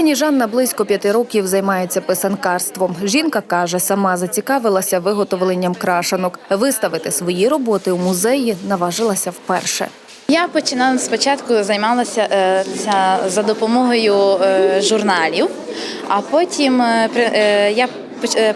Пані Жанна близько п'яти років займається писанкарством. Жінка каже, сама зацікавилася виготовленням крашанок. Виставити свої роботи у музеї наважилася вперше. Я починала спочатку займалася е, за допомогою е, журналів, а потім е, я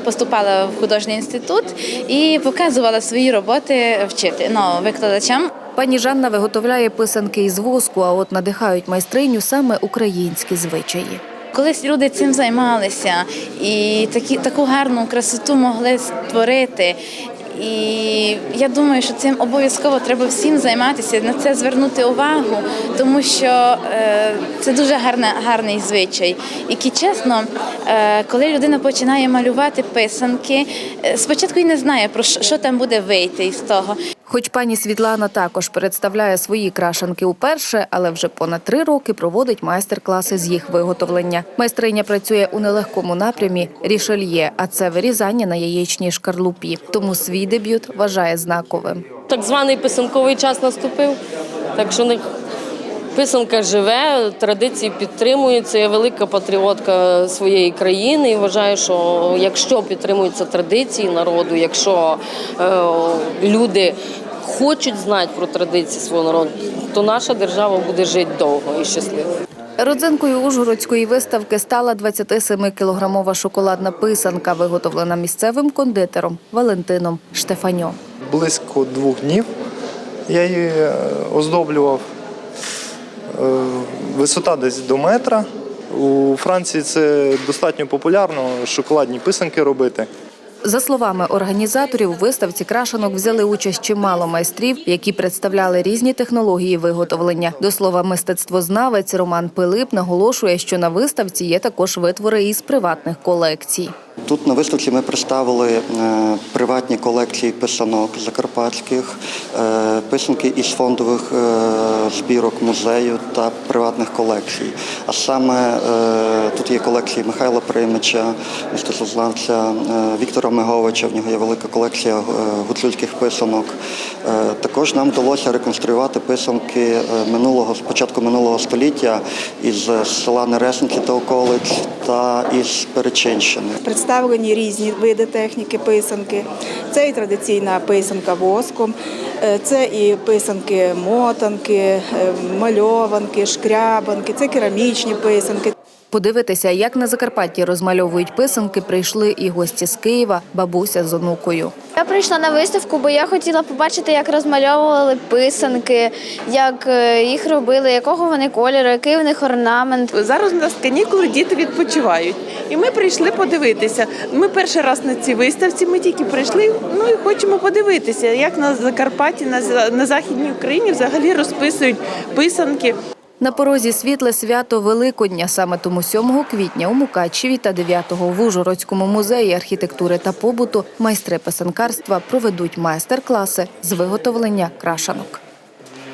поступала в художній інститут і показувала свої роботи вчити ну, викладачам. Пані Жанна виготовляє писанки із воску, а от надихають майстриню саме українські звичаї. Колись люди цим займалися і такі, таку гарну красоту могли створити. І я думаю, що цим обов'язково треба всім займатися, на це звернути увагу, тому що е, це дуже гарне, гарний звичай. І чесно, е, коли людина починає малювати писанки, е, спочатку й не знає про що там буде вийти із того. Хоч пані Світлана також представляє свої крашанки уперше, але вже понад три роки проводить майстер-класи з їх виготовлення. Майстриня працює у нелегкому напрямі рішельє, а це вирізання на яєчній шкарлупі. Тому свій дебют вважає знаковим. Так званий писанковий час наступив. Так що не- писанка живе, традиції підтримуються. Я велика патріотка своєї країни і вважаю, що якщо підтримуються традиції народу, якщо е, люди хочуть знати про традиції свого народу, то наша держава буде жити довго і щасливо. Родзинкою ужгородської виставки стала 27-кілограмова шоколадна писанка, виготовлена місцевим кондитером Валентином Штефаньо. близько двох днів. Я її е, оздоблював. Е, Висота десь до метра. У Франції це достатньо популярно шоколадні писанки робити. За словами організаторів, у виставці крашенок взяли участь чимало майстрів, які представляли різні технології виготовлення. До слова, мистецтвознавець Роман Пилип наголошує, що на виставці є також витвори із приватних колекцій. Тут на виставці ми представили е, приватні колекції писанок закарпатських, е, писанки із фондових е, збірок музею та приватних колекцій. А саме тут є колекції Михайла Примича, мистецтвознавця, Віктора Миговича. В нього є велика колекція гуцульських писанок. Також нам вдалося реконструювати писанки минулого спочатку минулого століття із села Нересниці та околиць та із Перечинщини. Представлені різні види техніки писанки. Це і традиційна писанка воском, е, це і писанки мотанки, е, мальованки, шкрябанки, це керамічні писанки. Подивитися, як на Закарпатті розмальовують писанки, прийшли і гості з Києва, бабуся з онукою. Прийшла на виставку, бо я хотіла побачити, як розмальовували писанки, як е, їх робили, якого вони кольору, який у них орнамент. Зараз у нас канікули, діти відпочивають. І ми прийшли подивитися. Ми перший раз на цій виставці, ми тільки прийшли, ну і хочемо подивитися, як на Закарпатті, на Західній Україні взагалі розписують писанки. На порозі світле свято Великодня. Саме тому 7 квітня у Мукачеві та 9 в Ужгородському музеї архітектури та побуту майстри писанкарства проведуть майстер-класи з виготовлення крашанок.